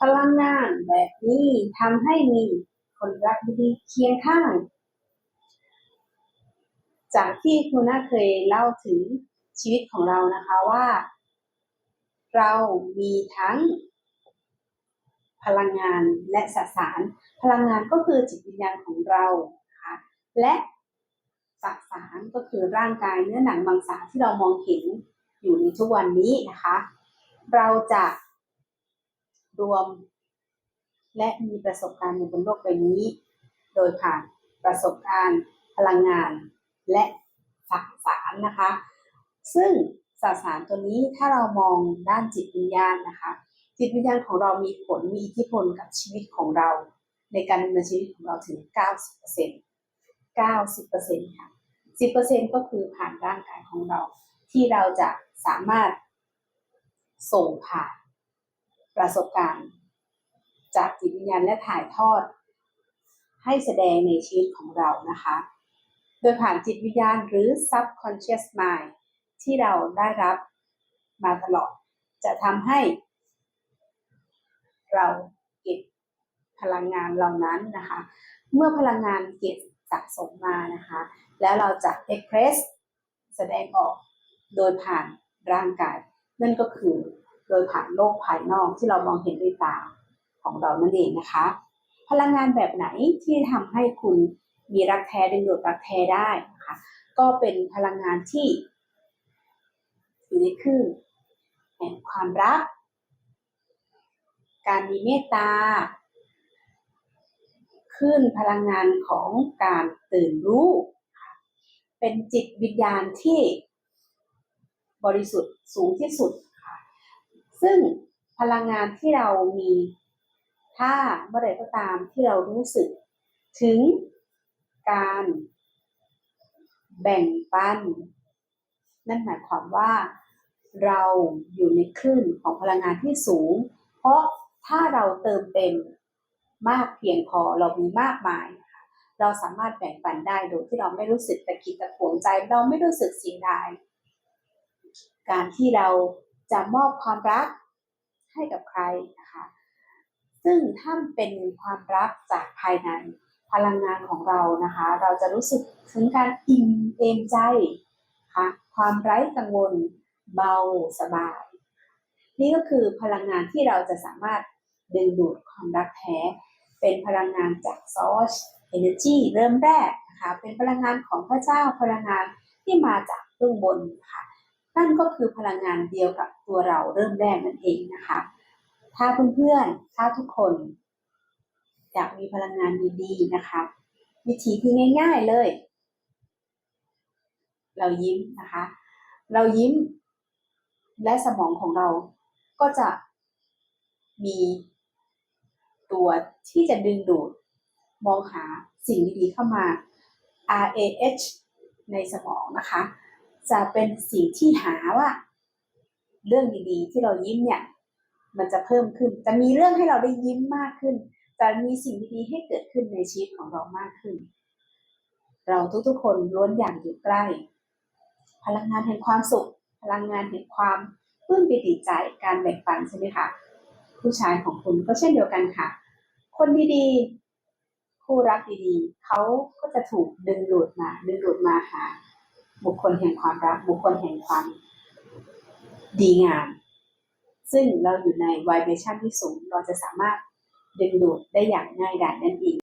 พลังงานแบบนี้ทำให้มีคนรักดีเคียงข้าง จากที่คุณน่าเคยเล่าถึงชีวิตของเรานะคะว่า เรามีทั้งพลังงานและสสาร พลังงานก็คือจิตวิญญาณของเรานะคะและสสารก็คือร่างกายเนื้อหนังมังสาที่เรามองเห็นอยู่ในทุกวันนี้นะคะ เราจะ รวม และมีประสบการณ์อยู่บนโลกใบนี้ โดยผ่านประสบการณ์พลังงานและสสารนะคะ ซึ่งสสารตัวนี้ถ้าเรามองด้านจิตวิญญาณนะคะ จิตวิญญาณของเรามีผลมีอิทธิพลกับชีวิตของเรา ในการดำเนินชีวิตของเราถึง 90% 90%ค่ะ 10%ก็คือผ่านร่างกายของเรา ที่เราจะสามารถส่งผ่าน ประสบการณ์ จากจิตวิญญาณและถ่ายทอด ให้แสดงในชีวิตของเรานะคะ โดยผ่านจิตวิญญาณหรือ subconscious mind ที่เราได้รับมาตลอด จะทำให้ เราเก็บพลังงานเหล่านั้นนะคะ เมื่อพลังงานเก็บสะสมมานะคะ แล้วเราจะ express แสดงออกโดยผ่านร่างกาย นั่นก็คือ โดยผ่านโลกภายนอกที่เรามองเห็นด้วยตาของเรานั่นเองนะคะ พลังงานแบบไหนที่ทำให้คุณมีรักแท้ดึงดูดรักแท้ได้นะคะก็เป็นพลังงานที่อยู่ในคลื่นแห่งความรัก การมีเมตตาคลื่นพลังงานของการตื่นรู้ เป็นจิตวิญญาณที่บริสุทธิ์สูงที่สุด ซึ่งพลังงานที่เรามีถ้าเมื่อใดก็ตามที่เรารู้สึกถึงการแบ่งปัน นั่นหมายความว่าเราอยู่ในคลื่นของพลังงานที่สูง เพราะถ้าเราเติมเต็มมากเพียงพอเรามีมากมาย เราสามารถแบ่งปันได้โดยที่เราไม่รู้สึกตะกิดตะขวงใจ เราไม่รู้สึกเสียดาย การที่เรา จะมอบความรักให้กับใครนะคะ ซึ่งถ้าเป็นความรักจากภายในพลังงานของเรานะคะ เราจะรู้สึกถึงการอิ่มเอมใจค่ะความไร้กังวลเบาสบาย นี่ก็คือพลังงานที่เราจะสามารถดึงดูดความรักแท้ เป็นพลังงานจาก Source Energy เริ่มแรกนะคะเป็นพลังงานของพระเจ้าพลังงานที่มาจากเบื้องบนค่ะ นั่นก็คือพลังงานเดียวกับตัวเราเริ่มแรกนั่นเองนะคะ ถ้าเพื่อนๆถ้าทุกคนอยากมีพลังงานดีๆนะคะ วิธีที่ง่าย ๆเลย เรายิ้มนะคะ เรายิ้ม และสมองของเราก็จะมีตัวที่จะดึงดูด มองหาสิ่งดีๆเข้ามา RAH ในสมองนะคะ จะเป็นสิ่งที่หาว่า เรื่องดีๆ ที่เรายิ้มเนี่ย มันจะเพิ่มขึ้น จะมีเรื่องให้เราได้ยิ้มมากขึ้น จะมีสิ่งดีๆให้เกิดขึ้นในชีวิตของเรามากขึ้น เราทุกๆคนล้วนอย่ากอยู่ใกล้ พลังงานแห่งความสุข พลังงานแห่งความปลื้มปิติใจการแบ่งปันใช่ไหมคะผู้ชายของคุณก็เช่นเดียวกันค่ะ คนดีๆ คู่รักดีๆ เขาก็จะถูกดึงดูดมา ดึงดูดมาหา บุคคลแห่งความรัก บุคคลแห่งความดีงาม ซึ่งเราอยู่ในวายเบชั่นที่สูง เราจะสามารถดึงดูดได้อย่างง่ายดายนั่นเอง